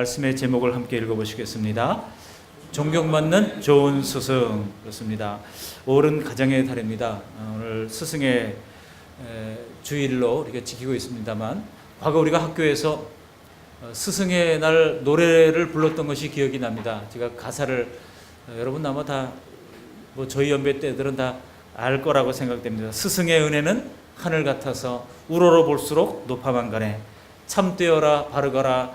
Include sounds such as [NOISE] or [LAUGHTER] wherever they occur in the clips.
말씀의 제목을 함께 읽어보시겠습니다. 존경받는 좋은 스승 그렇습니다. 5월은 가정의 달입니다. 어, 오늘 스승의 에, 주일로 우리가 지키고 있습니다만 과거 우리가 학교에서 어, 스승의 날 노래를 불렀던 것이 기억이 납니다. 제가 가사를 어, 여러분 아마 다 뭐 저희 연배 때들은 다 알 거라고 생각됩니다. 스승의 은혜는 하늘 같아서 우러러 볼수록 높아만 가네. 참되어라 바르거라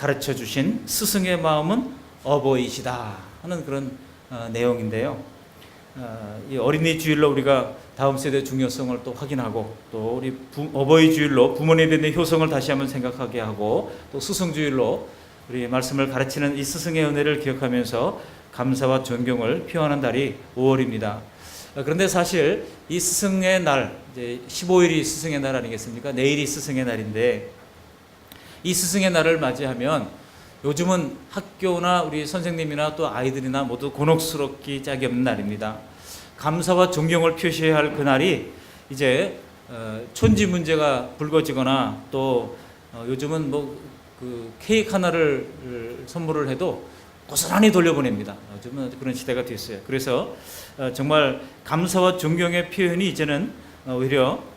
가르쳐 주신 스승의 마음은 어버이시다 하는 그런 어, 내용인데요. 어, 이 어린이 주일로 우리가 다음 세대 중요성을 또 확인하고 또 우리 부, 어버이 주일로 부모님에 대한 효성을 다시 한번 생각하게 하고 또 스승 주일로 우리 말씀을 가르치는 이 스승의 은혜를 기억하면서 감사와 존경을 표하는 달이 5월입니다. 어, 그런데 사실 이 스승의 날, 이제 15일이 스승의 날 아니겠습니까? 내일이 스승의 날인데 이 스승의 날을 맞이하면 요즘은 학교나 우리 선생님이나 또 아이들이나 모두 곤혹스럽기 짝이 없는 날입니다. 감사와 존경을 표시해야 할 그날이 이제 어, 촌지 문제가 불거지거나 또 어, 요즘은 뭐 그 케이크 하나를 선물을 해도 고스란히 돌려보냅니다. 요즘은 그런 시대가 됐어요. 그래서 어, 정말 감사와 존경의 표현이 이제는 어, 오히려 어,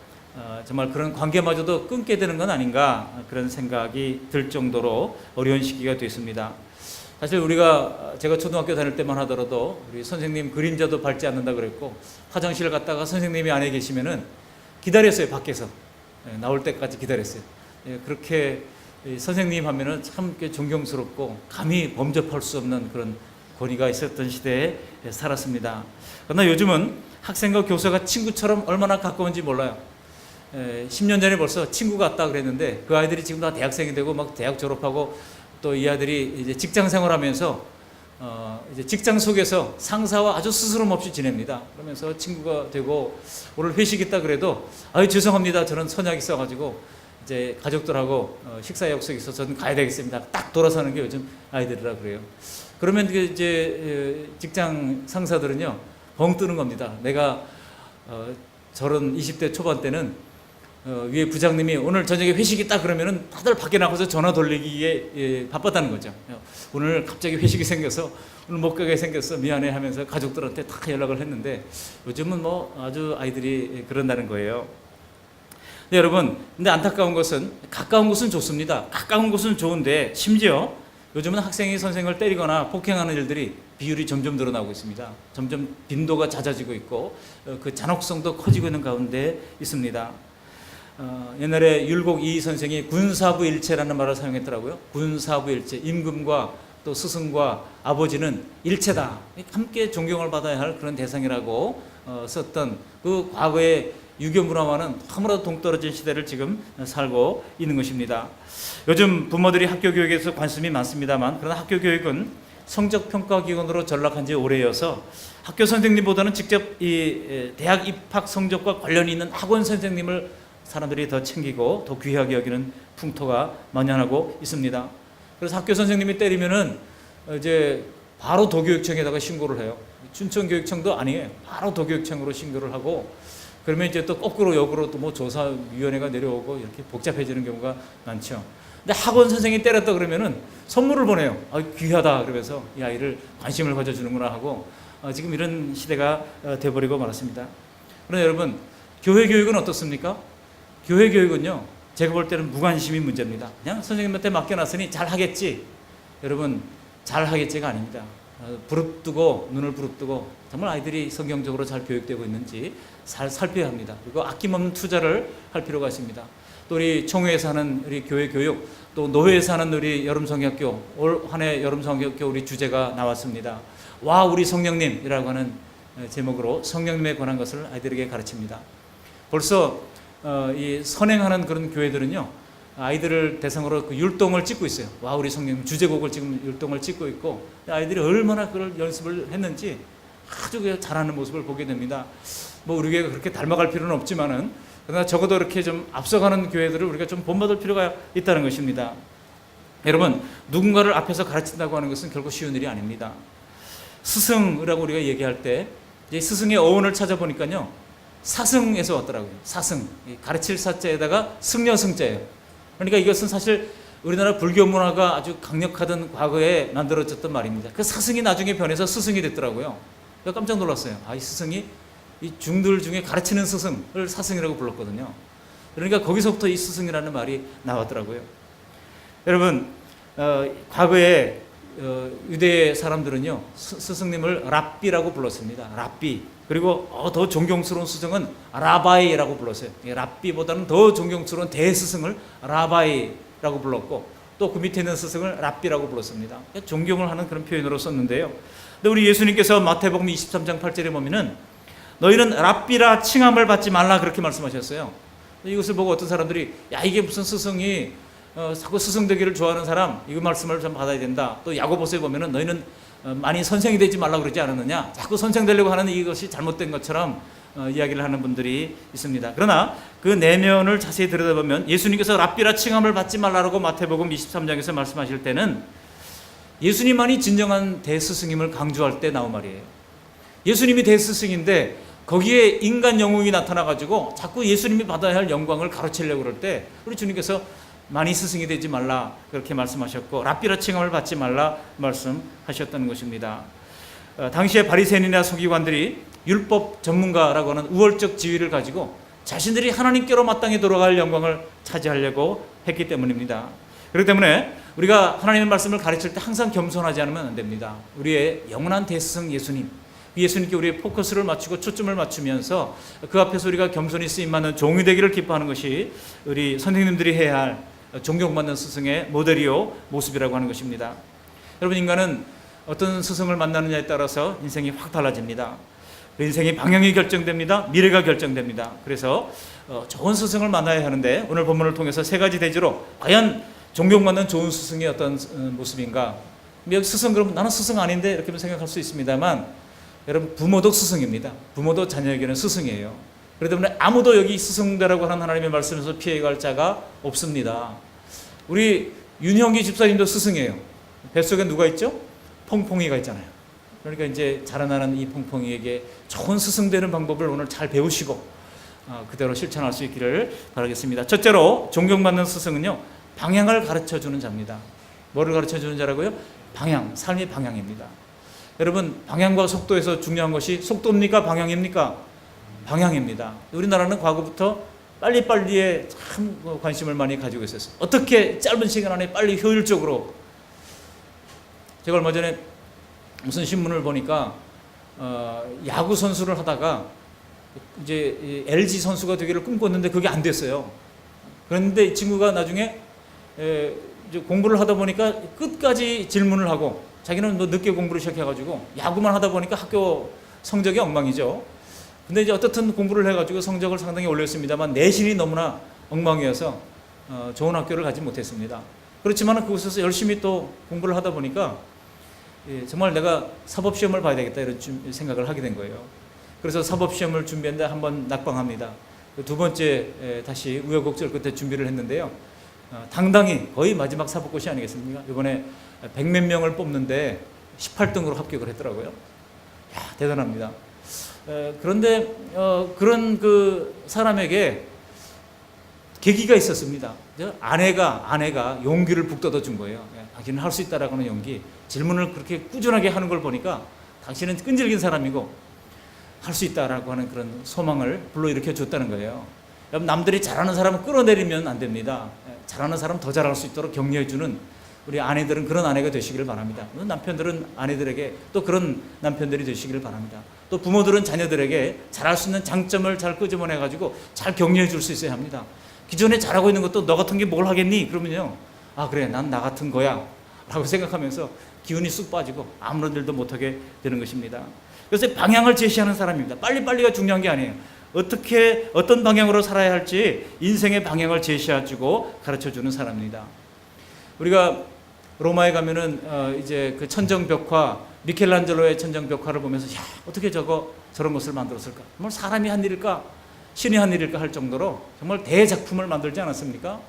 정말 그런 관계마저도 끊게 되는 건 아닌가 그런 생각이 들 정도로 어려운 시기가 됐습니다. 사실 우리가 제가 초등학교 다닐 때만 하더라도 우리 선생님 그림자도 밟지 않는다 그랬고 화장실 갔다가 선생님이 안에 계시면은 기다렸어요 밖에서 예, 나올 때까지 기다렸어요. 예, 그렇게 이 선생님 하면은 참 존경스럽고 감히 범접할 수 없는 그런 권위가 있었던 시대에 살았습니다. 그러나 요즘은 학생과 교사가 친구처럼 얼마나 가까운지 몰라요. 에, 10년 전에 벌써 친구 같다 그랬는데 그 아이들이 지금 다 대학생이 되고 막 대학 졸업하고 또 이 아들이 이제 직장 생활하면서 어, 이제 직장 속에서 상사와 아주 스스럼 없이 지냅니다. 그러면서 친구가 되고 오늘 회식 있다 그래도 아유 죄송합니다. 저는 선약이 있어가지고 이제 가족들하고 어, 식사 약속이 있어서 저는 가야 되겠습니다. 딱 돌아서는 게 요즘 아이들이라 그래요. 그러면 그 이제 에, 직장 상사들은요 벙 뜨는 겁니다. 내가 어, 저런 20대 초반 때는 어, 위에 부장님이 오늘 저녁에 회식 있다 그러면은 다들 밖에 나가서 전화 돌리기에 예, 바빴다는 거죠. 오늘 갑자기 회식이 생겨서 오늘 못 가게 생겼어 미안해 하면서 가족들한테 다 연락을 했는데 요즘은 뭐 아주 아이들이 그런다는 거예요. 네, 여러분, 근데 안타까운 것은 가까운 곳은 좋습니다. 가까운 곳은 좋은데 심지어 요즘은 학생이 선생을 때리거나 폭행하는 일들이 비율이 점점 늘어나고 있습니다. 점점 빈도가 잦아지고 있고 어, 그 잔혹성도 커지고 있는 가운데 있습니다. 어, 옛날에 율곡 이 선생이 군사부 일체라는 말을 사용했더라고요. 군사부 일체, 임금과 또 스승과 아버지는 일체다. 함께 존경을 받아야 할 그런 대상이라고 어, 썼던 그 과거의 유교 문화와는 너무나도 동떨어진 시대를 지금 살고 있는 것입니다. 요즘 부모들이 학교 교육에서 관심이 많습니다만 그러나 학교 교육은 성적 평가 기관으로 전락한 지 오래여서 학교 선생님보다는 직접 이 대학 입학 성적과 관련이 있는 학원 선생님을 사람들이 더 챙기고 더 귀하게 여기는 풍토가 만연하고 있습니다. 그래서 학교 선생님이 때리면은 이제 바로 도교육청에다가 신고를 해요. 춘천교육청도 아니에요. 바로 도교육청으로 신고를 하고 그러면 이제 또 거꾸로 역으로 또 뭐 조사위원회가 내려오고 이렇게 복잡해지는 경우가 많죠. 근데 학원 선생이 때렸다 그러면은 선물을 보내요. 아, 귀하다 그러면서 이 아이를 관심을 가져주는구나 하고 어, 지금 이런 시대가 어, 돼버리고 말았습니다. 그러나 여러분 교회 교육은 어떻습니까? 교회 교육은요 제가 볼 때는 무관심이 문제입니다. 그냥 선생님한테 맡겨놨으니 잘 하겠지. 여러분 잘 하겠지가 아닙니다. 어, 부릅뜨고 눈을 부릅뜨고 정말 아이들이 성경적으로 잘 교육되고 있는지 잘 살펴야 합니다. 그리고 아낌없는 투자를 할 필요가 있습니다. 또 우리 총회에서 하는 우리 교회 교육, 또 노회에서 하는 우리 여름 성경학교, 올 한 해 여름 성경학교 우리 주제가 나왔습니다. 와 우리 성령님이라고 하는 제목으로 성령님에 관한 것을 아이들에게 가르칩니다. 벌써 어, 이 선행하는 그런 교회들은요 아이들을 대상으로 그 율동을 찍고 있어요. 와 우리 성령 주제곡을 지금 율동을 찍고 있고 아이들이 얼마나 그걸 연습을 했는지 아주 잘하는 모습을 보게 됩니다. 뭐 우리 교회가 그렇게 닮아갈 필요는 없지만은 그러나 적어도 이렇게 좀 앞서가는 교회들을 우리가 좀 본받을 필요가 있다는 것입니다. 여러분 누군가를 앞에서 가르친다고 하는 것은 결코 쉬운 일이 아닙니다. 스승이라고 우리가 얘기할 때 스승의 어원을 찾아보니까요 사승에서 왔더라고요. 사승 가르칠 사자에다가 승려승자예요. 그러니까 이것은 사실 우리나라 불교 문화가 아주 강력하던 과거에 만들어졌던 말입니다. 그 사승이 나중에 변해서 스승이 됐더라고요. 깜짝 놀랐어요. 아, 이 스승이 이 중들 중에 가르치는 스승을 사승이라고 불렀거든요. 그러니까 거기서부터 이 스승이라는 말이 나왔더라고요. 여러분, 어, 과거에 어, 유대 사람들은요 스, 스승님을 랍비라고 불렀습니다. 랍비. 그리고 어, 더 존경스러운 스승은 라바이라고 불렀어요. 이 랍비보다는 더 존경스러운 대스승을 라바이라고 불렀고 또 그 밑에 있는 스승을 랍비라고 불렀습니다. 존경을 하는 그런 표현으로 썼는데요. 근데 우리 예수님께서 마태복음 23장 8절에 보면은 너희는 랍비라 칭함을 받지 말라 그렇게 말씀하셨어요. 이것을 보고 어떤 사람들이 야 이게 무슨 스승이 어, 자꾸 스승 되기를 좋아하는 사람 이거 말씀을 좀 받아야 된다. 또 야고보서에 보면은 너희는 어, 많이 선생이 되지 말라 그러지 않았느냐. 자꾸 선생 되려고 하는 이것이 잘못된 것처럼 어, 이야기를 하는 분들이 있습니다. 그러나 그 내면을 자세히 들여다보면 예수님께서 랍비라 칭함을 받지 말라라고 마태복음 23장에서 말씀하실 때는 예수님만이 진정한 대스승임을 강조할 때 나온 말이에요. 예수님이 대스승인데 거기에 인간 영웅이 나타나 가지고 자꾸 예수님이 받아야 할 영광을 가로채려고 그럴 때 우리 주님께서 많이 스승이 되지 말라 그렇게 말씀하셨고 랍비라 칭함을 받지 말라 말씀하셨다는 것입니다. 어, 당시에 바리새인이나 서기관들이 율법 전문가라고 하는 우월적 지위를 가지고 자신들이 하나님께로 마땅히 돌아갈 영광을 차지하려고 했기 때문입니다. 그렇기 때문에 우리가 하나님의 말씀을 가르칠 때 항상 겸손하지 않으면 안 됩니다. 우리의 영원한 대스승 예수님, 예수님께 우리의 포커스를 맞추고 초점을 맞추면서 그 앞에서 우리가 겸손히 쓰임받는 종이 되기를 기뻐하는 것이 우리 선생님들이 해야 할 존경받는 스승의 모델이요 모습이라고 하는 것입니다. 여러분 인간은 어떤 스승을 만나느냐에 따라서 인생이 확 달라집니다. 그 인생의 방향이 결정됩니다. 미래가 결정됩니다. 그래서 어, 좋은 스승을 만나야 하는데 오늘 본문을 통해서 세 가지 대지로 과연 존경받는 좋은 스승이 어떤 어, 모습인가? 스승 그러면 나는 스승 아닌데 이렇게 생각할 수 있습니다만 여러분 부모도 스승입니다. 부모도 자녀에게는 스승이에요. 그렇기 때문에 아무도 여기 스승대라고 하는 하나님의 말씀에서 피해갈 자가 없습니다. 우리 윤형기 집사님도 스승이에요. 뱃속에 누가 있죠? 퐁퐁이가 있잖아요. 그러니까 이제 자라나는 이 퐁퐁이에게 좋은 스승 되는 방법을 오늘 잘 배우시고 어, 그대로 실천할 수 있기를 바라겠습니다. 첫째로 존경받는 스승은요 방향을 가르쳐 주는 자입니다. 뭐를 가르쳐 주는 자라고요? 방향, 삶의 방향입니다. 여러분 방향과 속도에서 중요한 것이 속도입니까? 방향입니까? 방향입니다. 우리나라는 과거부터 빨리빨리에 참 관심을 많이 가지고 있었어요. 어떻게 짧은 시간 안에 빨리 효율적으로 제가 얼마 전에 무슨 신문을 보니까 어, 야구 선수를 하다가 이제 이 LG 선수가 되기를 꿈꿨는데 그게 안 됐어요. 그런데 이 친구가 나중에 에, 공부를 하다 보니까 끝까지 질문을 하고 자기는 뭐 늦게 공부를 시작해가지고 야구만 하다 보니까 학교 성적이 엉망이죠. 근데 이제 어떻든 공부를 해가지고 성적을 상당히 올렸습니다만 내신이 너무나 엉망이어서 어, 좋은 학교를 가지 못했습니다. 그렇지만 그곳에서 열심히 또 공부를 하다 보니까 예, 정말 내가 사법 시험을 봐야 되겠다 이런 좀 생각을 하게 된 거예요. 그래서 사법 시험을 준비했는데 한 번 낙방합니다. 그두 번째 에, 다시 우여곡절 끝에 준비를 했는데요. 어, 당당히 거의 마지막 사법고시 아니겠습니까? 이번에 100몇 명을 뽑는데 18등으로 합격을 했더라고요. 야, 대단합니다. 에, 그런데 어, 그런 그 사람에게 계기가 있었습니다. 저 아내가 아내가 용기를 북돋아 준 거예요. 예, 당신은 할 수 있다라고 하는 용기. 질문을 그렇게 꾸준하게 하는 걸 보니까 당신은 끈질긴 사람이고 할 수 있다라고 하는 그런 소망을 불러일으켜 줬다는 거예요. 남들이 잘하는 사람을 끌어내리면 안 됩니다. 예, 잘하는 사람 더 잘할 수 있도록 격려해 주는 우리 아내들은 그런 아내가 되시기를 바랍니다. 남편들은 아내들에게 또 그런 남편들이 되시기를 바랍니다. 또 부모들은 자녀들에게 잘할 수 있는 장점을 잘 끄집어내 가지고 잘 격려해 줄 수 있어야 합니다. 기존에 잘하고 있는 것도 너 같은 게 뭘 하겠니? 그러면요. 아 그래 난 나 같은 거야 라고 생각하면서 기운이 쑥 빠지고 아무런 일도 못하게 되는 것입니다. 그래서 방향을 제시하는 사람입니다. 빨리빨리가 중요한 게 아니에요. 어떻게 어떤 방향으로 살아야 할지 인생의 방향을 제시해주고 가르쳐 주는 사람입니다. 우리가 로마에 가면은 어 이제 그 천정벽화 미켈란젤로의 천정벽화를 보면서 야 어떻게 저거 저런 것을 만들었을까? 정말 사람이 한 일일까? 신이 한 일일까 할 정도로 정말 대작품을 만들지 않았습니까?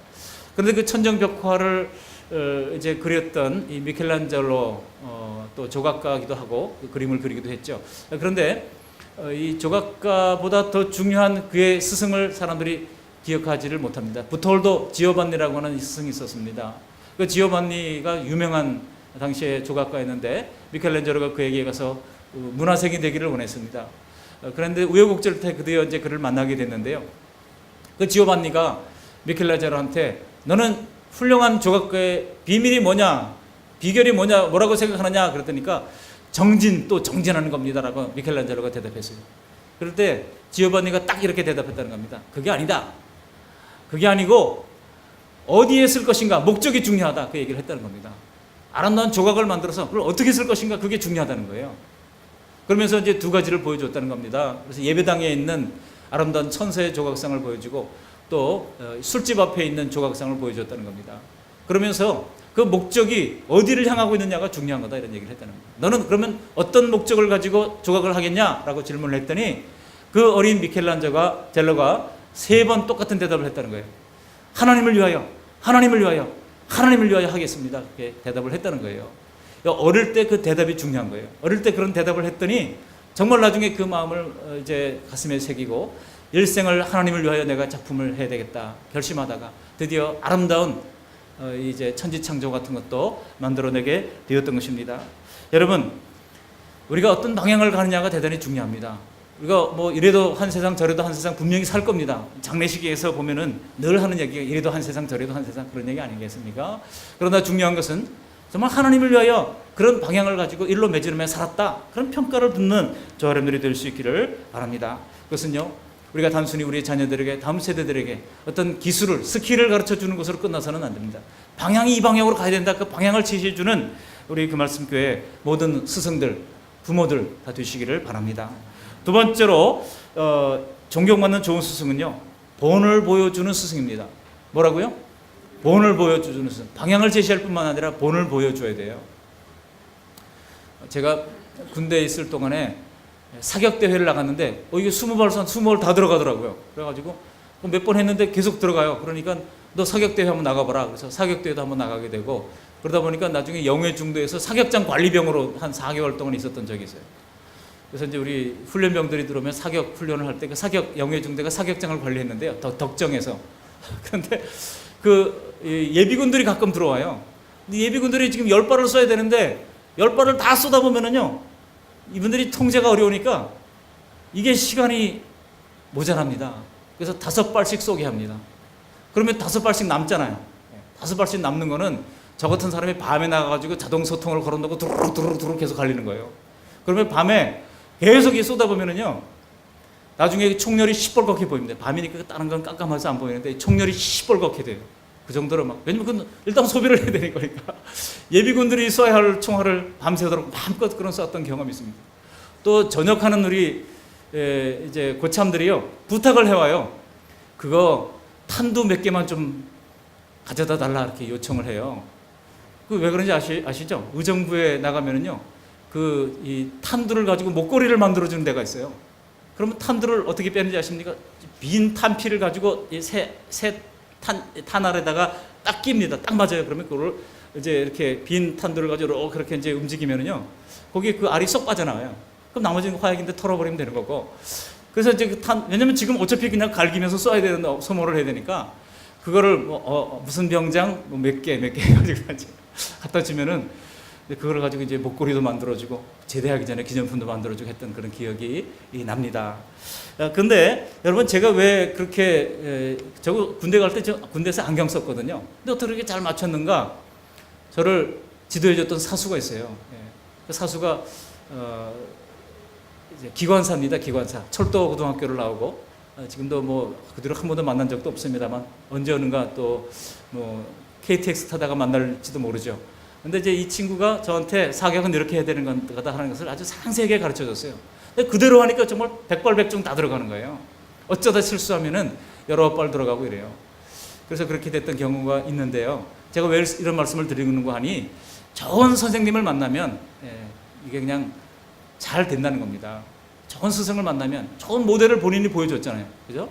그런데 그 천정벽화를 어, 이제 그렸던 이 미켈란젤로 어, 또 조각가기도 하고 그 그림을 그리기도 했죠. 그런데 어, 이 조각가보다 더 중요한 그의 스승을 사람들이 기억하지를 못합니다. 부톨도 지오반니라고 하는 스승이 있었습니다. 그 지오반니가 유명한 당시에 조각가였는데 미켈란젤로가 그에게 가서 어, 문화생이 되기를 원했습니다. 어, 그런데 우여곡절 때 드디어 이제 그를 만나게 됐는데요. 그 지오반니가 미켈란젤로한테 너는 훌륭한 조각가의 비밀이 뭐냐? 비결이 뭐냐? 뭐라고 생각하느냐? 그랬더니까 정진 또 정진하는 겁니다라고 미켈란젤로가 대답했어요. 그럴 때 지오반니가 딱 이렇게 대답했다는 겁니다. 그게 아니다. 그게 아니고 어디에 쓸 것인가 목적이 중요하다 그 얘기를 했다는 겁니다. 아름다운 조각을 만들어서 그걸 어떻게 쓸 것인가 그게 중요하다는 거예요. 그러면서 이제 두 가지를 보여줬다는 겁니다. 그래서 예배당에 있는 아름다운 천사의 조각상을 보여주고 또 어, 술집 앞에 있는 조각상을 보여줬다는 겁니다. 그러면서 그 목적이 어디를 향하고 있느냐가 중요한 거다 이런 얘기를 했다는 겁니다. 너는 그러면 어떤 목적을 가지고 조각을 하겠냐라고 질문을 했더니 그 어린 미켈란젤로가 젤로가 세 번 똑같은 대답을 했다는 거예요. 하나님을 위하여, 하나님을 위하여, 하나님을 위하여 하겠습니다. 이렇게 대답을 했다는 거예요. 어릴 때 그 대답이 중요한 거예요. 어릴 때 그런 대답을 했더니 정말 나중에 그 마음을 어, 이제 가슴에 새기고 일생을 하나님을 위하여 내가 작품을 해야 되겠다 결심하다가 드디어 아름다운 어, 이제 천지창조 같은 것도 만들어내게 되었던 것입니다. 여러분 우리가 어떤 방향을 가느냐가 대단히 중요합니다. 우리가 뭐 이래도 한 세상 저래도 한 세상 분명히 살 겁니다. 장례식에서 보면은 늘 하는 얘기가 이래도 한 세상 저래도 한 세상 그런 얘기 아니겠습니까? 그러나 중요한 것은 정말 하나님을 위하여 그런 방향을 가지고 일로 매지름에 살았다. 그런 평가를 듣는 저 여러분들이 될 수 있기를 바랍니다. 그것은요. 우리가 단순히 우리 자녀들에게 다음 세대들에게 어떤 기술을 스킬을 가르쳐 주는 것으로 끝나서는 안 됩니다. 방향이 이 방향으로 가야 된다. 그 방향을 제시해 주는 우리 그 말씀 교회 모든 스승들, 부모들 다 되시기를 바랍니다. 두 번째로 어, 존경받는 좋은 스승은요. 본을 보여주는 스승입니다. 뭐라고요? 본을 보여주는 스승. 방향을 제시할 뿐만 아니라 본을 보여줘야 돼요. 제가 군대에 있을 동안에 사격 대회를 나갔는데 어 이게 스무 발선 스무 발 다 들어가더라고요. 그래가지고 몇 번 했는데 계속 들어가요. 그러니까 너 사격 대회 한번 나가봐라. 그래서 사격 대회도 한번 나가게 되고 그러다 보니까 나중에 영해 중도에서 사격장 관리병으로 한 4개월 동안 있었던 적이 있어요. 그래서 이제 우리 훈련병들이 들어오면 사격 훈련을 할 때 그 사격 영해 중대가 사격장을 관리했는데요. 덕, 덕정에서 [LAUGHS] 그런데 그 예비군들이 가끔 들어와요. 근데 예비군들이 지금 열 발을 쏴야 되는데 열 발을 다 쏘다 보면은요 이분들이 통제가 어려우니까 이게 시간이 모자랍니다. 그래서 다섯 발씩 쏘게 합니다. 그러면 다섯 발씩 남잖아요. 다섯 발씩 남는 거는 저 같은 사람이 밤에 나가가지고 자동 소통을 걸어놓고 두루룩 계속 갈리는 거예요. 그러면 밤에 계속 이 쏘다 보면은요 나중에 총열이 시뻘겋게 보입니다. 밤이니까 다른 건 깜깜해서 안 보이는데 총열이 시뻘겋게 돼요. 그 정도로 막 왜냐면 그 일단 소비를 해야 되는 거니까 [LAUGHS] 예비군들이 쏴야 할 총알을 밤새도록 마음껏 그런 쐈던 경험이 있습니다. 또 전역하는 우리 에, 이제 고참들이요 부탁을 해와요. 그거 탄두 몇 개만 좀 가져다 달라 이렇게 요청을 해요. 그 왜 그런지 아시, 아시죠? 의정부에 나가면은요 그 이 탄두를 가지고 목걸이를 만들어 주는 데가 있어요. 그러면 탄두를 어떻게 빼는지 아십니까? 빈 탄피를 가지고 새새 탄, 탄 알에다가 딱 낍니다. 딱 맞아요. 그러면 그걸 이제 이렇게 빈 탄두를 가지고 그렇게 이제 움직이면은요. 거기에 그 알이 쏙 빠져나와요. 그럼 나머지는 화약인데 털어버리면 되는 거고. 그래서 이제 그 탄, 왜냐면 지금 어차피 그냥 갈기면서 쏴야 되는 소모를 해야 되니까 그거를 뭐, 어, 무슨 병장 뭐 몇 개, 몇개 가지고 [LAUGHS] 이제 갖다 주면은 그걸 가지고 이제 목걸이도 만들어주고 제대하기 전에 기념품도 만들어주고 했던 그런 기억이 납니다. 어, 근데 여러분 제가 왜 그렇게 에, 저 군대 갈 때 저 군대에서 안경 썼거든요. 근데 어떻게 그렇게 잘 맞췄는가? 저를 지도해줬던 사수가 있어요. 예. 그 사수가 어, 기관사입니다. 기관사. 철도 고등학교를 나오고 어, 지금도 뭐 그대로 한 번도 만난 적도 없습니다만 언제 어는가 또 뭐 KTX 타다가 만날지도 모르죠. 근데 이제 이 친구가 저한테 사격은 이렇게 해야 되는 거다 하는 것을 아주 상세하게 가르쳐 줬어요. 근데 그대로 하니까 정말 백발백중 다 들어가는 거예요. 어쩌다 실수하면은 여러 발 들어가고 이래요. 그래서 그렇게 됐던 경우가 있는데요. 제가 왜 이런 말씀을 드리는 거 하니 좋은 선생님을 만나면 예, 이게 그냥 잘 된다는 겁니다. 좋은 스승을 만나면 좋은 모델을 본인이 보여줬잖아요. 그죠?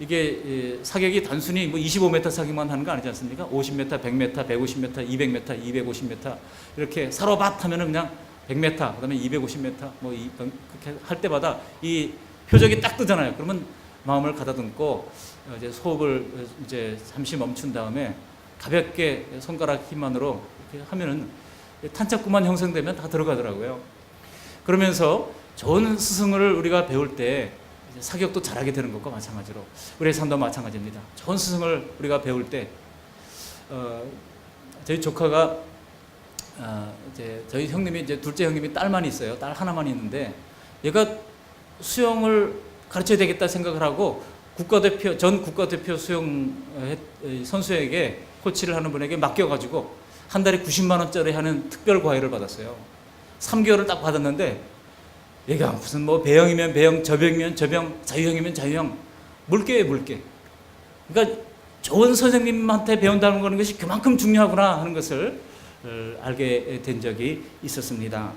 이게 예, 사격이 단순히 뭐 25m 사격만 하는 거 아니지 않습니까? 50m, 100m, 150m, 200m, 250m 이렇게 사로밭 하면은 그냥 100m, 그다음에 250m 뭐 이, 그렇게 할 때마다 이 표적이 딱 뜨잖아요. 그러면 마음을 가다듬고 어, 이제 호흡을 이제 잠시 멈춘 다음에 가볍게 손가락 힘만으로 이렇게 하면은 탄착구만 형성되면 다 들어가더라고요. 그러면서 좋은 스승을 우리가 배울 때 사격도 잘하게 되는 것과 마찬가지로 우리의 삶도 마찬가지입니다. 좋은 스승을 우리가 배울 때 어, 저희 조카가 어, 이제 저희 형님이 이제 둘째 형님이 딸만 있어요. 딸 하나만 있는데 얘가 수영을 가르쳐야 되겠다 생각을 하고 국가대표 전 국가대표 수영 어, 해- 선수에게 코치를 하는 분에게 맡겨가지고 한 달에 90만 원짜리 하는 특별 과외를 받았어요. 3개월을 딱 받았는데 얘가 무슨 뭐 배영이면 배영, 저병이면 저병, 자유형이면 자유형, 물개에 물개. 그러니까 좋은 선생님한테 배운다는 거는 것이 그만큼 중요하구나 하는 것을 어, 알게 된 적이 있었습니다.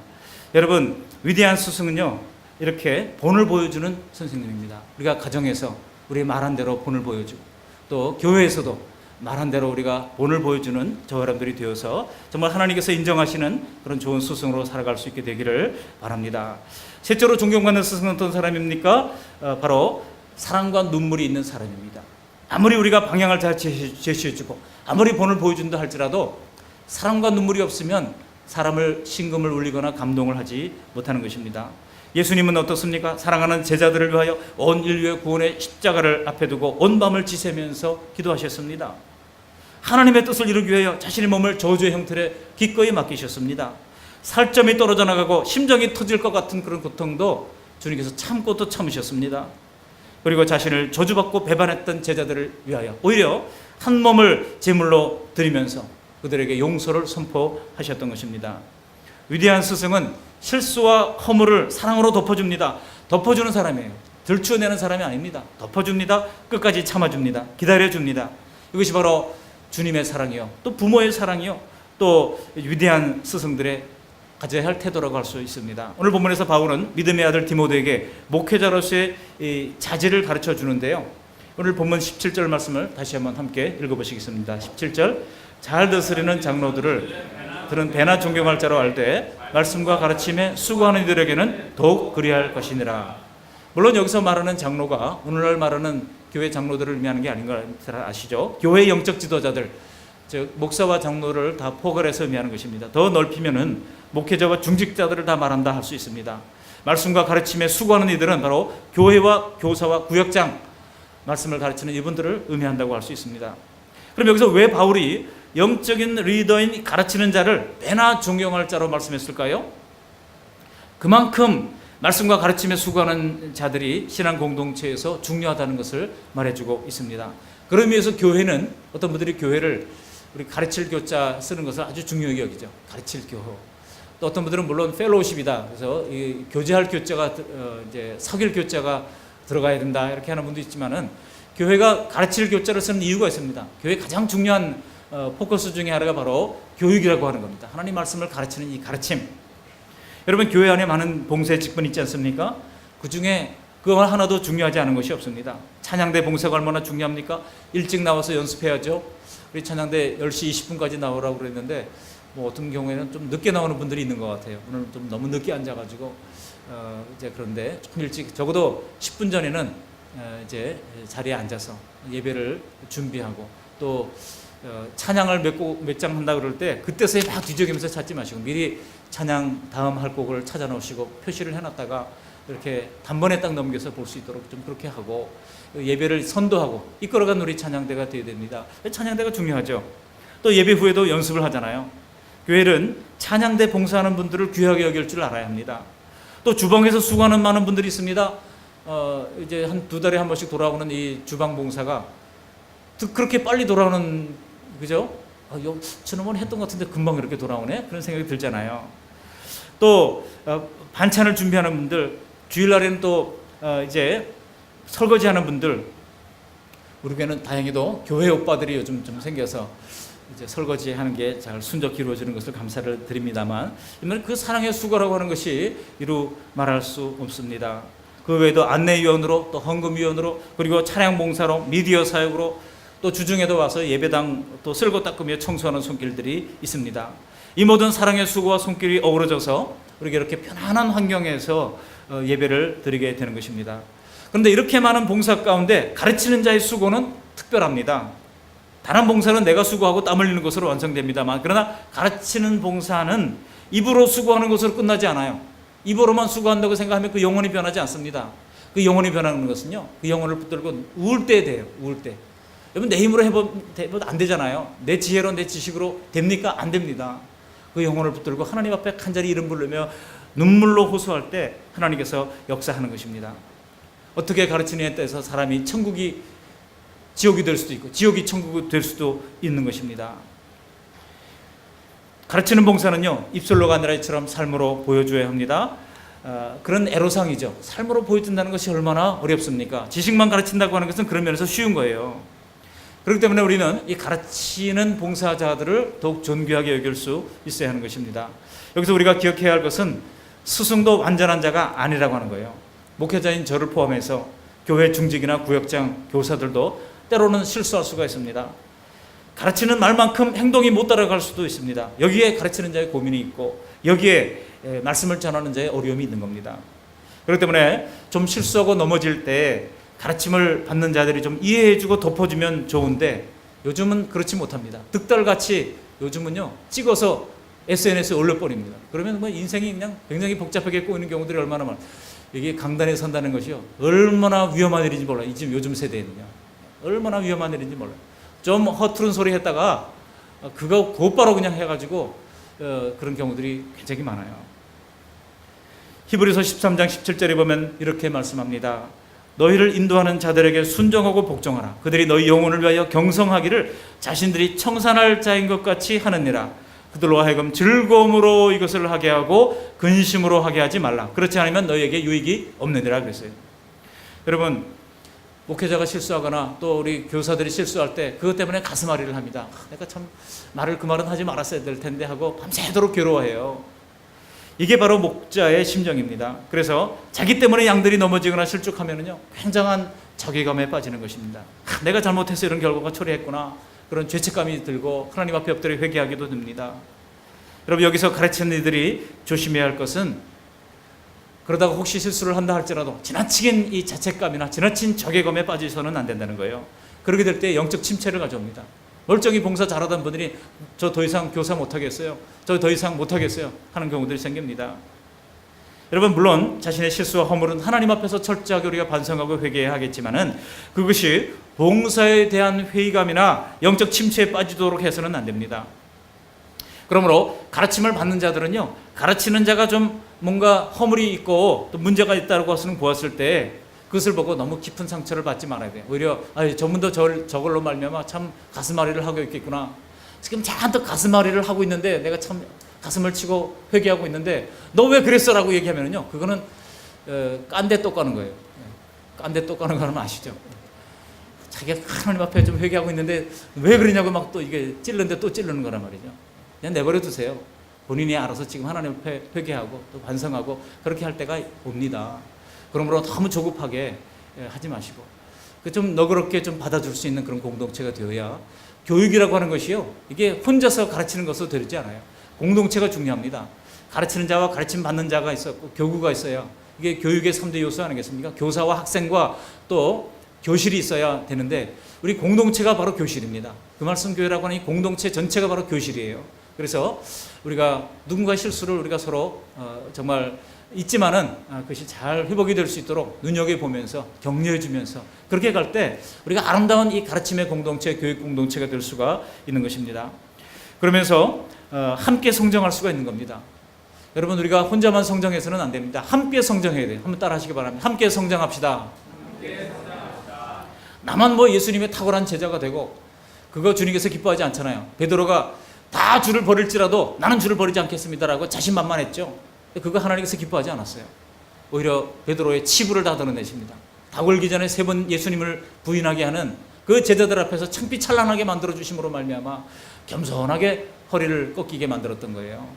여러분 위대한 스승은요 이렇게 본을 보여주는 선생님입니다. 우리가 가정에서 우리 말한 대로 본을 보여주고 또 교회에서도 말한 대로 우리가 본을 보여주는 저 여러분들이 되어서 정말 하나님께서 인정하시는 그런 좋은 스승으로 살아갈 수 있게 되기를 바랍니다. 셋째로 존경받는 스승은 어떤 사람입니까? 어, 바로 사랑과 눈물이 있는 사람입니다. 아무리 우리가 방향을 잘 제시- 제시해주고 아무리 본을 보여준다 할지라도 사랑과 눈물이 없으면 사람을 심금을 울리거나 감동을 하지 못하는 것입니다. 예수님은 어떻습니까? 사랑하는 제자들을 위하여 온 인류의 구원의 십자가를 앞에 두고 온 밤을 지새면서 기도하셨습니다. 하나님의 뜻을 이루기 위하여 자신의 몸을 저주의 형틀에 기꺼이 맡기셨습니다. 살점이 떨어져 나가고 심장이 터질 것 같은 그런 고통도 주님께서 참고 또 참으셨습니다. 그리고 자신을 저주받고 배반했던 제자들을 위하여 오히려 한 몸을 제물로 드리면서 그들에게 용서를 선포하셨던 것입니다. 위대한 스승은 실수와 허물을 사랑으로 덮어줍니다. 덮어주는 사람이에요. 들추어내는 사람이 아닙니다. 덮어줍니다. 끝까지 참아줍니다. 기다려줍니다. 이것이 바로 주님의 사랑이요. 또 부모의 사랑이요. 또 위대한 스승들의 가져야 할 태도라고 할 수 있습니다. 오늘 본문에서 바울은 믿음의 아들 디모데에게 목회자로서의 이 자질을 가르쳐 주는데요. 오늘 본문 17절 말씀을 다시 한번 함께 읽어보시겠습니다. 17절 잘 다스리는 장로들을 들은 배나 존경할 자로 알되 말씀과 가르침에 수고하는 이들에게는 더욱 그리할 것이니라. 물론 여기서 말하는 장로가 오늘날 말하는 교회 장로들을 의미하는 게 아닌 걸 아시죠? 교회 영적 지도자들, 즉 목사와 장로를 다 포괄해서 의미하는 것입니다. 더 넓히면은 목회자와 중직자들을 다 말한다 할 수 있습니다. 말씀과 가르침에 수고하는 이들은 바로 교회와 교사와 구역장 말씀을 가르치는 이분들을 의미한다고 할 수 있습니다. 그럼 여기서 왜 바울이 영적인 리더인 가르치는 자를 배나 존경할 자로 말씀했을까요? 그만큼 말씀과 가르침에 수고하는 자들이 신앙 공동체에서 중요하다는 것을 말해주고 있습니다. 그런 의미에서 교회는 어떤 분들이 교회를 우리 가르칠 교자 쓰는 것을 아주 중요하게 여기죠. 가르칠 교호. 또 어떤 분들은 물론 펠로우십이다. 그래서 이 교제할 교자가 어, 이제 사귈 교자가 들어가야 된다 이렇게 하는 분도 있지만은 교회가 가르칠 교자를 쓰는 이유가 있습니다. 교회 가장 중요한 어, 포커스 중에 하나가 바로 교육이라고 하는 겁니다. 하나님 말씀을 가르치는 이 가르침. 여러분 교회 안에 많은 봉사의 직분 있지 않습니까? 그 중에 그거 하나도 중요하지 않은 것이 없습니다. 찬양대 봉사가 얼마나 중요합니까? 일찍 나와서 연습해야죠. 우리 찬양대 10시 20분까지 나오라고 그랬는데 뭐 어떤 경우에는 좀 늦게 나오는 분들이 있는 것 같아요. 오늘 좀 너무 늦게 앉아가지고 어 이제 그런데 조금 일찍 적어도 10분 전에는 어 이제 자리에 앉아서 예배를 준비하고 또 어 찬양을 몇곡몇장 한다 그럴 때 그때서야 막 뒤적이면서 찾지 마시고 미리 찬양 다음 할 곡을 찾아 놓으시고 표시를 해놨다가 이렇게 단번에 딱 넘겨서 볼 수 있도록 좀 그렇게 하고 예배를 선도하고 이끌어간 우리 찬양대가 되어야 됩니다. 찬양대가 중요하죠. 또 예배 후에도 연습을 하잖아요. 교회는 찬양대 봉사하는 분들을 귀하게 여길 줄 알아야 합니다. 또 주방에서 수고하는 많은 분들이 있습니다. 어, 이제 한 두 달에 한 번씩 돌아오는 이 주방 봉사가 또 그렇게 빨리 돌아오는 그죠? 아, 요, 지난번에 했던 것 같은데 금방 이렇게 돌아오네? 그런 생각이 들잖아요. 또 어, 반찬을 준비하는 분들, 주일날에는 또 어, 이제 설거지하는 분들, 우리 교회는 다행히도 교회 오빠들이 요즘 좀 생겨서 이제 설거지 하는 게 잘 순적히 이루어지는 것을 감사를 드립니다만, 이면 그 사랑의 수고라고 하는 것이 이루 말할 수 없습니다. 그 외에도 안내위원으로 또 헌금위원으로 그리고 차량 봉사로 미디어 사역으로 또 주중에도 와서 예배당 또 쓸고 닦으며 청소하는 손길들이 있습니다. 이 모든 사랑의 수고와 손길이 어우러져서 우리가 이렇게 편안한 환경에서 어, 예배를 드리게 되는 것입니다. 그런데 이렇게 많은 봉사 가운데 가르치는 자의 수고는 특별합니다. 다른 봉사는 내가 수고하고 땀 흘리는 것으로 완성됩니다만 그러나 가르치는 봉사는 입으로 수고하는 것으로 끝나지 않아요. 입으로만 수고한다고 생각하면 그 영혼이 변하지 않습니다. 그 영혼이 변하는 것은요. 그 영혼을 붙들고 우울 때 돼요. 우울 때. 여러분 내 힘으로 해보면 안 되잖아요. 내 지혜로 내 지식으로 됩니까? 안 됩니다. 그 영혼을 붙들고 하나님 앞에 간절히 이름 부르며 눈물로 호소할 때 하나님께서 역사하는 것입니다. 어떻게 가르치느냐에 따라서 사람이 천국이 지옥이 될 수도 있고 지옥이 천국이 될 수도 있는 것입니다. 가르치는 봉사는요 입술로가 아니라 이처럼 삶으로 보여줘야 합니다. 어, 그런 애로사항이죠. 삶으로 보여준다는 것이 얼마나 어렵습니까? 지식만 가르친다고 하는 것은 그런 면에서 쉬운 거예요. 그렇기 때문에 우리는 이 가르치는 봉사자들을 더욱 존귀하게 여길 수 있어야 하는 것입니다. 여기서 우리가 기억해야 할 것은 스승도 완전한 자가 아니라고 하는 거예요. 목회자인 저를 포함해서 교회 중직이나 구역장 교사들도 때로는 실수할 수가 있습니다. 가르치는 말만큼 행동이 못 따라갈 수도 있습니다. 여기에 가르치는 자의 고민이 있고 여기에 에, 말씀을 전하는 자의 어려움이 있는 겁니다. 그렇기 때문에 좀 실수하고 넘어질 때 가르침을 받는 자들이 좀 이해해주고 덮어주면 좋은데 요즘은 그렇지 못합니다. 득달같이 요즘은요 찍어서 SNS에 올려버립니다. 그러면 뭐 인생이 그냥 굉장히 복잡하게 꼬이는 경우들이 얼마나 많아. 이게 강단에 선다는 것이요 얼마나 위험한 일인지 몰라요. 지금 요즘 세대에는요 얼마나 위험한 일인지 몰라요. 좀 허투른 소리 했다가 그거 곧바로 그냥 해가지고 어, 그런 경우들이 굉장히 많아요. 히브리서 13장 17절에 보면 이렇게 말씀합니다. 너희를 인도하는 자들에게 순종하고 복종하라. 그들이 너희 영혼을 위하여 경성하기를 자신들이 청산할 자인 것 같이 하느니라. 그들로 하여금 즐거움으로 이것을 하게 하고 근심으로 하게 하지 말라. 그렇지 않으면 너희에게 유익이 없느니라 그랬어요. 여러분 목회자가 실수하거나 또 우리 교사들이 실수할 때 그것 때문에 가슴앓이를 합니다. 아, 내가 참 말을 그 말은 하지 말았어야 될 텐데 하고 밤새도록 괴로워해요. 이게 바로 목자의 심정입니다. 그래서 자기 때문에 양들이 넘어지거나 실족하면은요 굉장한 자괴감에 빠지는 것입니다. 아, 내가 잘못해서 이런 결과가 초래했구나 그런 죄책감이 들고 하나님 앞에 엎드려 회개하기도 됩니다. 여러분 여기서 가르치는 이들이 조심해야 할 것은 그러다가 혹시 실수를 한다 할지라도 지나치게 이 자책감이나 지나친 자괴감에 빠지서는 안 된다는 거예요. 그렇게 될 때 영적 침체를 가져옵니다. 멀쩡히 봉사 잘하던 분들이 저 더 이상 교사 못하겠어요. 저 더 이상 못하겠어요. 하는 경우들이 생깁니다. 여러분 물론 자신의 실수와 허물은 하나님 앞에서 철저하게 우리가 반성하고 회개해야 하겠지만은 그것이 봉사에 대한 회의감이나 영적 침체에 빠지도록 해서는 안 됩니다. 그러므로 가르침을 받는 자들은요 가르치는 자가 좀 뭔가 허물이 있고 또 문제가 있다고 하시는 보았을 때 그것을 보고 너무 깊은 상처를 받지 말아야 돼요. 오히려 아, 저분도 저, 저걸로 말미암아 참 가슴앓이를 하고 있겠구나. 지금 잔뜩 가슴앓이를 하고 있는데 내가 참 가슴을 치고 회개하고 있는데 너 왜 그랬어라고 얘기하면요 그거는 어, 깐대 똑 가는 거예요. 깐대 똑 가는 거는 아시죠? 자기가 하나님 앞에 좀 회개하고 있는데 왜 그러냐고 막 또 이게 찔르는데 또 찔르는 거란 말이죠. 그냥 내버려 두세요. 본인이 알아서 지금 하나님 앞에 회개하고 또 반성하고 그렇게 할 때가 옵니다. 그러므로 너무 조급하게 예, 하지 마시고 그 좀 너그럽게 좀 받아줄 수 있는 그런 공동체가 되어야 교육이라고 하는 것이요 이게 혼자서 가르치는 것으로 되지 않아요. 공동체가 중요합니다. 가르치는 자와 가르침 받는 자가 있었고 교구가 있어야 이게 교육의 3대 요소 아니겠습니까? 교사와 학생과 또 교실이 있어야 되는데 우리 공동체가 바로 교실입니다. 그 말씀 교회라고 하는 이 공동체 전체가 바로 교실이에요. 그래서 우리가 누군가 실수를 우리가 서로 어, 정말 있지만은 아, 그것이 잘 회복이 될 수 있도록 눈여겨 보면서 격려해 주면서 그렇게 갈 때 우리가 아름다운 이 가르침의 공동체, 교육 공동체가 될 수가 있는 것입니다. 그러면서 어, 함께 성장할 수가 있는 겁니다. 여러분 우리가 혼자만 성장해서는 안 됩니다. 함께 성장해야 돼요. 한번 따라하시기 바랍니다. 함께 성장합시다. 나만 뭐 예수님의 탁월한 제자가 되고 그거 주님께서 기뻐하지 않잖아요. 베드로가 다 줄을 버릴지라도 나는 줄을 버리지 않겠습니다라고 자신만만했죠. 그거 하나님께서 기뻐하지 않았어요. 오히려 베드로의 치부를 다 드러내십니다. 다 걸기 전에 세 번 예수님을 부인하게 하는 그 제자들 앞에서 창피 찬란하게 만들어 주심으로 말미암아 겸손하게 허리를 꺾이게 만들었던 거예요.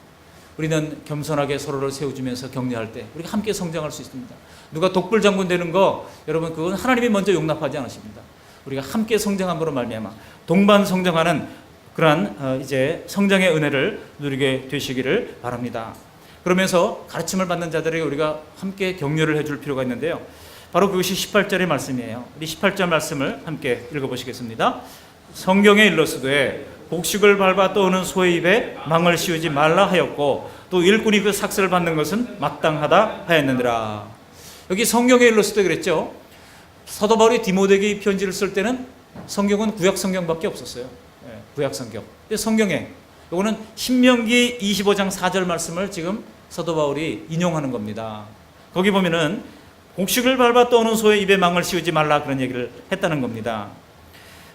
우리는 겸손하게 서로를 세워주면서 격려할 때 우리가 함께 성장할 수 있습니다. 누가 독불 장군 되는 거 여러분 그건 하나님이 먼저 용납하지 않으십니다. 우리가 함께 성장함으로 말미암아 동반 성장하는 그러한 어, 이제 성장의 은혜를 누리게 되시기를 바랍니다. 그러면서 가르침을 받는 자들에게 우리가 함께 격려를 해줄 필요가 있는데요. 바로 그것이 18절의 말씀이에요. 우리 18절 말씀을 함께 읽어보시겠습니다. 성경에 일러스되 곡식을 밟아 떠오는 소의 입에 망을 씌우지 말라 하였고 또 일꾼이 그 삭슬을 받는 것은 마땅하다 하였느니라. 여기 성경에 일러스되 그랬죠. 사도 바울이 디모데에게 이 편지를 쓸 때는 성경은 구약 성경밖에 없었어요. 예, 구약 성경. 근데 성경에 이거는 신명기 25장 4절 말씀을 지금 사도 바울이 인용하는 겁니다. 거기 보면은 곡식을 밟아 떠오는 소의 입에 망을 씌우지 말라 그런 얘기를 했다는 겁니다.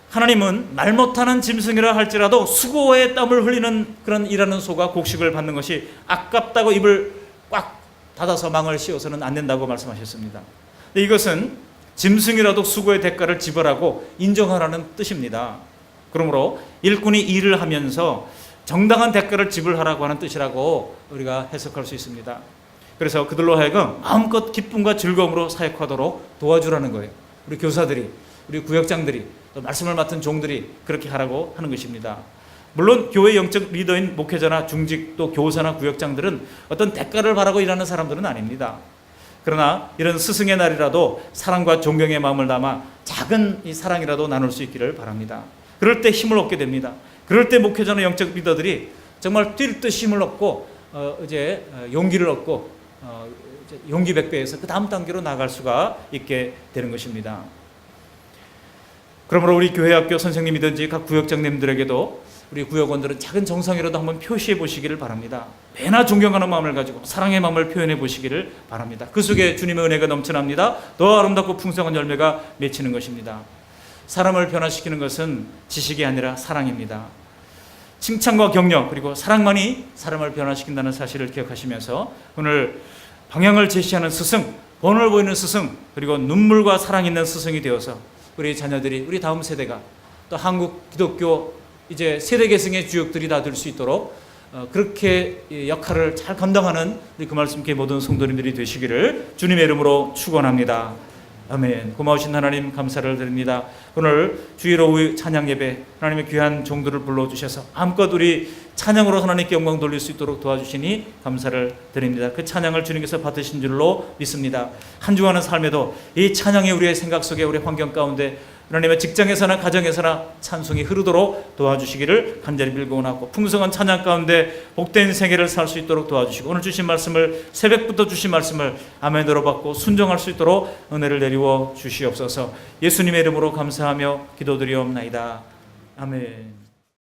하나님은 말 못하는 짐승이라 할지라도 수고의 땀을 흘리는 그런 일하는 소가 곡식을 받는 것이 아깝다고 입을 꽉 닫아서 망을 씌워서는 안 된다고 말씀하셨습니다. 이것은 짐승이라도 수고의 대가를 지불하고 인정하라는 뜻입니다. 그러므로 일꾼이 일을 하면서 정당한 대가를 지불하라고 하는 뜻이라고 우리가 해석할 수 있습니다. 그래서 그들로 하여금 마음껏 기쁨과 즐거움으로 사역하도록 도와주라는 거예요. 우리 교사들이, 우리 구역장들이, 또 말씀을 맡은 종들이 그렇게 하라고 하는 것입니다. 물론 교회 영적 리더인 목회자나 중직 또 교사나 구역장들은 어떤 대가를 바라고 일하는 사람들은 아닙니다. 그러나 이런 스승의 날이라도 사랑과 존경의 마음을 담아 작은 이 사랑이라도 나눌 수 있기를 바랍니다. 그럴 때 힘을 얻게 됩니다. 그럴 때 목회자나 영적 리더들이 정말 뛸 듯 힘을 얻고 어, 이제 어, 용기를 얻고 어, 용기 백배에서 그 다음 단계로 나갈 수가 있게 되는 것입니다. 그러므로 우리 교회 학교 선생님이든지 각 구역장님들에게도 우리 구역원들은 작은 정성이라도 한번 표시해 보시기를 바랍니다. 매나 존경하는 마음을 가지고 사랑의 마음을 표현해 보시기를 바랍니다. 그 속에 주님의 은혜가 넘쳐납니다. 더 아름답고 풍성한 열매가 맺히는 것입니다. 사람을 변화시키는 것은 지식이 아니라 사랑입니다. 칭찬과 격려 그리고 사랑만이 사람을 변화시킨다는 사실을 기억하시면서 오늘 방향을 제시하는 스승, 본을 보이는 스승 그리고 눈물과 사랑 있는 스승이 되어서 우리 자녀들이 우리 다음 세대가 또 한국 기독교 이제 세대 계승의 주역들이 다 될 수 있도록 어, 그렇게 이 역할을 잘 감당하는 우리 그 말씀께 모든 성도님들이 되시기를 주님의 이름으로 축원합니다. 아멘. 고마우신 하나님 감사를 드립니다. 오늘 주일 오후 찬양 예배 하나님의 귀한 종들을 불러 주셔서 마음껏 우리 찬양으로 하나님께 영광 돌릴 수 있도록 도와주시니 감사를 드립니다. 그 찬양을 주님께서 받으신 줄로 믿습니다. 한 주간의 삶에도 이 찬양이 우리의 생각 속에 우리 환경 가운데 하나님의 직장에서나 가정에서나 찬송이 흐르도록 도와주시기를 간절히 빌고 원하고 풍성한 찬양 가운데 복된 생애를 살 수 있도록 도와주시고 오늘 주신 말씀을 새벽부터 주신 말씀을 아멘으로 받고 순종할 수 있도록 은혜를 내리워 주시옵소서 예수님의 이름으로 감사하며 기도드리옵나이다. 아멘.